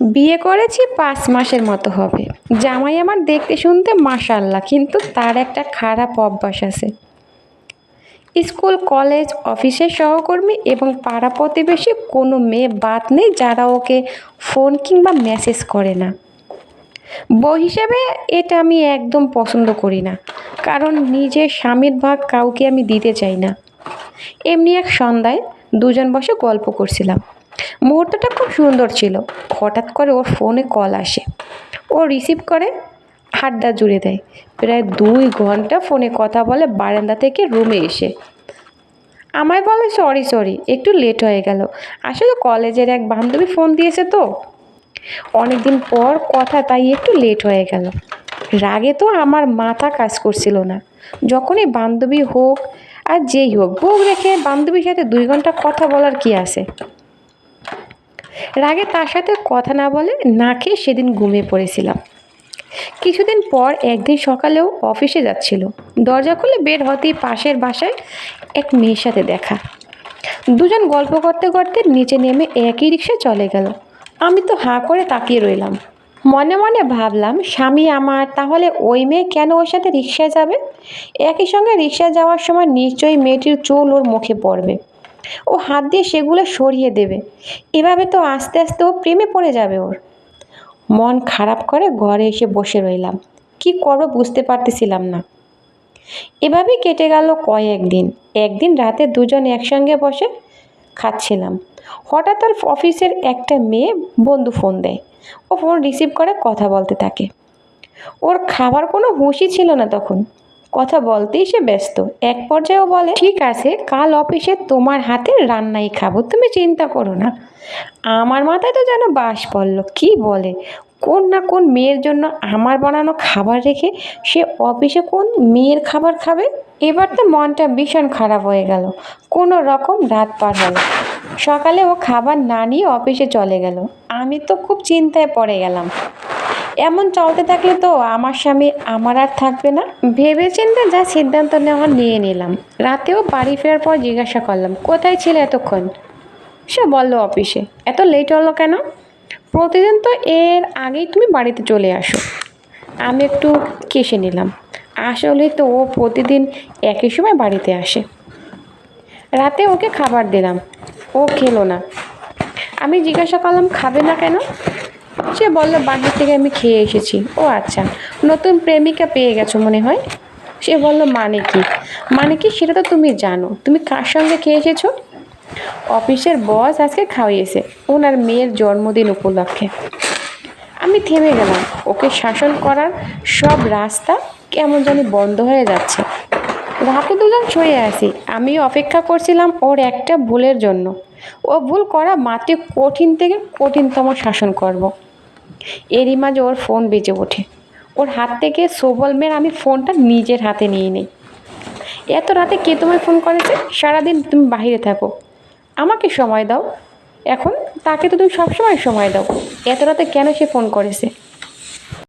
বিয়ে করেছি পাঁচ মাসের মতো হবে। জামাই আমার দেখতে শুনতে মাশাল্লাহ কিন্তু তার একটা খারাপ অভ্যাস আছে। স্কুল, কলেজ, অফিসের সহকর্মী এবং পাড়া প্রতিবেশী কোনো মেয়ে বাদ নেই যারা ওকে ফোন কিংবা মেসেজ করে না। বউ হিসেবে এটা আমি একদম পছন্দ করি না, কারণ নিজের স্বামীর ভাগ কাউকে আমি দিতে চাই না। এমনি এক সন্ধ্যায় দুজন বসে গল্প করছিলাম। মুহূর্তটা খুব সুন্দর ছিল। হঠাৎ করে ওর ফোনে কল আসে। ও রিসিভ করে, হাড্ডা জুড়ে দেয়। প্রায় দুই ঘণ্টা ফোনে কথা বলে বারান্দা থেকে রুমে এসে। আমায় বলে, সরি সরি, একটু লেট হয়ে গেল। আসলে কলেজের এক বান্ধবী ফোন দিয়েছে তো। অনেকদিন পর কথা তাই একটু লেট হয়ে গেল। রাগে তো আমার মাথা কাজ করছিল না। যখনই বান্ধবী হোক আর যেই হোক, বউ রেখে বান্ধবীর সাথে দুই ঘণ্টা কথা বলার কি আছে? রাগে তার সাথে কথা না বলে না খেয়ে সেদিন ঘুমিয়ে পড়েছিলাম। কিছুদিন পর একদিন সকালেও অফিসে যাচ্ছিল। দরজা খুলে বের হতেই পাশের বাসায় এক মেয়ের সাথে দেখা। দুজন গল্প করতে করতে নিচে নেমে একই রিক্সায় চলে গেল। আমি তো হাঁ করে তাকিয়ে রইলাম। মনে মনে ভাবলাম, স্বামী আমার, তাহলে ওই মেয়ে কেন ওর সাথে রিক্সায় যাবে? একই সঙ্গে রিক্সায় যাওয়ার সময় নিশ্চয়ই মেয়েটির চুল ওর মুখে পড়বে। ও হাত দিয়ে সেগুলো সরিয়ে দেবে। এভাবে তো আস্তে আস্তে ও প্রেমে পড়ে যাবে ওর। মন খারাপ করে ঘরে এসে বসে রইলাম। কি করব বুঝতে পারতেছিলাম না। এভাবেই কেটে গেল কয়েকদিন একদিন রাতে দুজন একসঙ্গে বসে খাচ্ছিলাম। হঠাৎ আর অফিসের একটা মেয়ে বন্ধু ফোন দেয়। ও ফোন রিসিভ করে কথা বলতে থাকে। ওর খাবার কোনো হুঁশই ছিল না তখন। কথা বলতেই সে ব্যস্ত। এক পর্যায়েও বলে, ঠিক আছে, কাল অফিসে তোমার হাতে রান্নাই খাব, তুমি চিন্তা করো না। আমার মাথায় তো যেন বাস পড়ল, কি বলে? কোন না কোন মেয়ের জন্য আমার বানানো খাবার রেখে সে অফিসে কোন মেয়ের খাবার খাবে? এবার তো মনটা ভীষণ খারাপ হয়ে গেল। কোনো রকম রাত পার হলো। সকালে ও খাবার না নিয়ে অফিসে চলে গেল। আমি তো খুব চিন্তায় পড়ে গেলাম। এমন চলতে থাকলে তো আমার স্বামী আমার আর থাকবে না। ভেবে চিন্তে যা সিদ্ধান্ত নেওয়া নিয়ে নিলাম। রাতেও বাড়ি ফেরার পর জিজ্ঞাসা করলাম, কোথায় ছিল এতক্ষণ? সে বলল, অফিসে। এত লেট হলো কেন? প্রতিদিন তো এর আগেই তুমি বাড়িতে চলে আসো। আমি একটু কেসে নিলাম, আসলে তো ও প্রতিদিন একই সময় বাড়িতে আসে। রাতে ওকে খাবার দিলাম। ও খেলো না। আমি জিজ্ঞাসা করলাম, খাবে না কেন? সে বলল, বাহির থেকে আমি খেয়ে এসেছি। ও আচ্ছা নতুন প্রেমিকা পেয়ে গেছো মনে হয়? সে বলল মানে কি? মানে কি সেটা তো তুমি জানো। তুমি কার সঙ্গে খেয়ে এসেছ? অফিসের বস আজকে খাওয়িয়েছে ওনার মেয়ের জন্মদিন উপলক্ষে। আমি থেমে গেলাম। ওকে শাসন করার সব রাস্তা কেমন জানি বন্ধ হয়ে যাচ্ছে। রাতে দুজন শুয়ে আসি আমি অপেক্ষা করছিলাম ওর একটা ভুলের জন্য। ও ভুল করা মাত্র কঠিন থেকে কঠিনতম শাসন করব। এরই মাঝে ওর ফোন বেজে ওঠে। ওর হাত থেকে সবল মেয়ের আমি ফোনটা নিজের হাতে নিয়ে নিই। এত রাতে কে তোমায় ফোন করেছে? সারাদিন তুমি বাহিরে থাকো। আমাকে সময় দাও। এখন তাকে তো তুমি সবসময় সময় দাও। এত রাতে কেন সে ফোন করেছে?